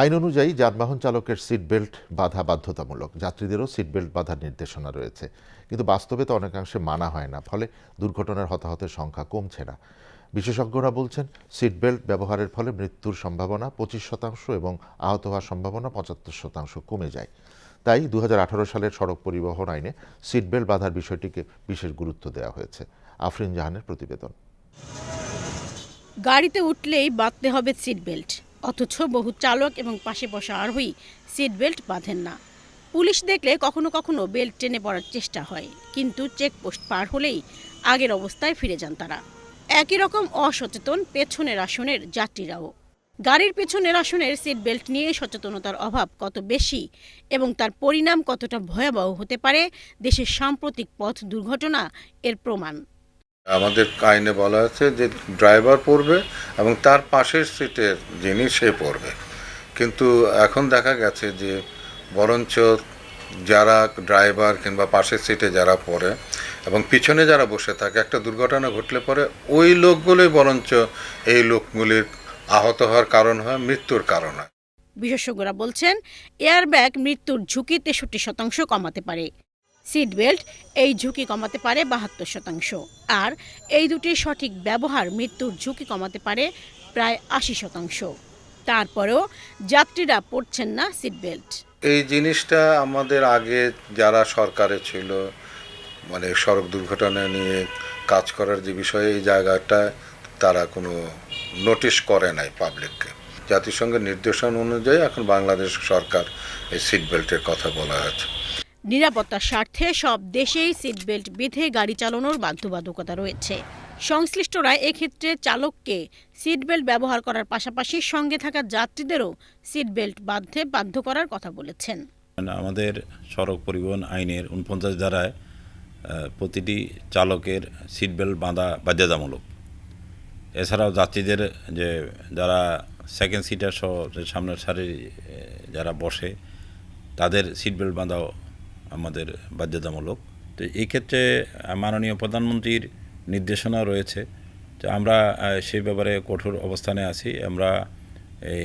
আইন অনুযায়ী যানবাহন চালকের সিট বেল্ট বাধা বাধ্যতামূলক। যাত্রীদেরও সিট বেল্ট বাধার নির্দেশনা রয়েছে। কিন্তু বাস্তবে তো অনেকাংশে মানা হয় না, ফলে দুর্ঘটনার হতাহতের সংখ্যা কমছে না। বিশেষজ্ঞরা বলছেন সিট বেল্ট ব্যবহারের ফলে মৃত্যুর সম্ভাবনা পঁচিশ শতাংশ এবং আহত হওয়ার সম্ভাবনা পঁচাত্তর শতাংশ কমে যায়। তাই দু হাজার আঠারো সালের সড়ক পরিবহন আইনে সিট বেল্ট বাধার বিষয়টিকে বিশেষ গুরুত্ব দেওয়া হয়েছে। আফরিন জাহানের প্রতিবেদন। গাড়িতে উঠলেই বাঁধতে হবে সিট বেল্ট অথচ বহু চালক এবং পাশে বসা আরোহী সিট বেল্ট বাঁধেন না। পুলিশ দেখলে কখনো কখনো বেল্ট টেনে পড়ার চেষ্টা হয়, কিন্তু চেকপোস্ট পার হলেই আগের অবস্থায় ফিরে যান তারা। একই রকম অসচেতন পেছনের আসনের যাত্রীরাও। গাড়ির পেছনের আসনের সিট বেল্ট নিয়ে সচেতনতার অভাব কত বেশি এবং তার পরিণাম কতটা ভয়াবহ হতে পারে, দেশের সাম্প্রতিক পথ দুর্ঘটনা এর প্রমাণ। আমাদের আইনে বলা আছে যে ড্রাইভার পড়বে এবং তার পাশের সিটের যিনি সে পড়বে। কিন্তু এখন দেখা গেছে যে বরঞ্চ যারা ড্রাইভার কিংবা পাশের সিটে যারা পড়ে এবং পিছনে যারা বসে থাকে, একটা দুর্ঘটনা ঘটলে পরে ওই লোকগুলোই বরঞ্চ এই লোকগুলির আহত হওয়ার কারণ হয়, মৃত্যুর কারণ হয়। বিশেষজ্ঞরা বলছেন, এয়ারব্যাগ মৃত্যুর ঝুঁকি তেষট্টি শতাংশ কমাতে পারে। সিট বেল্ট এই ঝুঁকি কমাতে পারে বাহাত্তর শতাংশ। আর এই দুটির সঠিক ব্যবহার মৃত্যুর ঝুঁকি কমাতে পারে প্রায় আশি শতাংশ। তারপরেও যাত্রীরা পড়ছেন না সিট বেল্ট। এই জিনিসটা আমাদের আগে যারা সরকারে ছিল মানে সড়ক দুর্ঘটনা নিয়ে কাজ করার যে বিষয়ে এই জায়গাটা তারা কোনো নোটিশ করে নাই পাবলিককে। জাতিসংঘের নির্দেশনা অনুযায়ী এখন বাংলাদেশ সরকার এই সিট বেল্টের কথা বলা হয়েছে। নিরাপত্তার স্বার্থে সব দেশেই সিট বেল্ট বেঁধে গাড়ি চালানোর বাধ্যবাধকতা রয়েছে। সংশ্লিষ্টরা এক্ষেত্রে চালককে সিট বেল্ট ব্যবহার করার পাশাপাশি সঙ্গে থাকা যাত্রীদেরও সিট বেল্ট বাঁধতে বাধ্য করার কথা বলেছেন। আমাদের সড়ক পরিবহন আইনের উনপঞ্চাশ ধারায় প্রতিটি চালকের সিট বেল্ট বাঁধা বাধ্যতামূলক। এছাড়াও যাত্রীদের যে, যারা সেকেন্ড সিটার সহ সামনের সারি যারা বসে, তাদের সিট বেল্ট বাঁধাও আমাদের বাধ্যতামূলক। তো এই ক্ষেত্রে মাননীয় প্রধানমন্ত্রীর নির্দেশনা রয়েছে তো আমরা সেই ব্যাপারে কঠোর অবস্থানে আছি। আমরা এই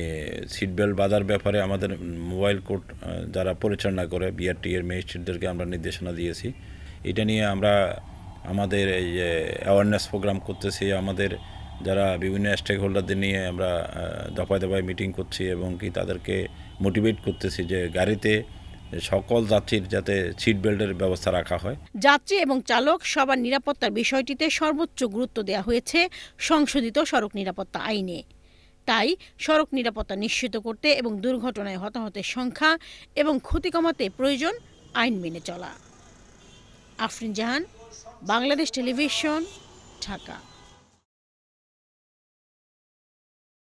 সিট বেল্ট বাঁধার ব্যাপারে আমাদের মোবাইল কোর্ট যারা পরিচালনা করে বিআরটি এর ম্যাজিস্ট্রেটদেরকে আমরা নির্দেশনা দিয়েছি। এটা নিয়ে আমরা আমাদের এই যে অ্যাওয়ারনেস প্রোগ্রাম করতেছি, আমাদের যারা বিভিন্ন স্টেক হোল্ডারদের নিয়ে আমরা দফায় দফায় মিটিং করছি এবং কি তাদেরকে মোটিভেট করতেছি যে গাড়িতে সকল যাত্রীর যাতে সিট বেল্টের ব্যবস্থা রাখা হয়। যাত্রী এবং চালক সবার নিরাপত্তার বিষয়টিতে সর্বোচ্চ গুরুত্ব দেওয়া হয়েছে সংশোধিত সড়ক নিরাপত্তা আইনে। তাই সড়ক নিরাপত্তা নিশ্চিত করতে এবং দুর্ঘটনায় হতাহতের সংখ্যা এবং ক্ষতি কমাতে প্রয়োজন আইন মেনে চলা। আফরিন জাহান, বাংলাদেশ টেলিভিশন, ঢাকা।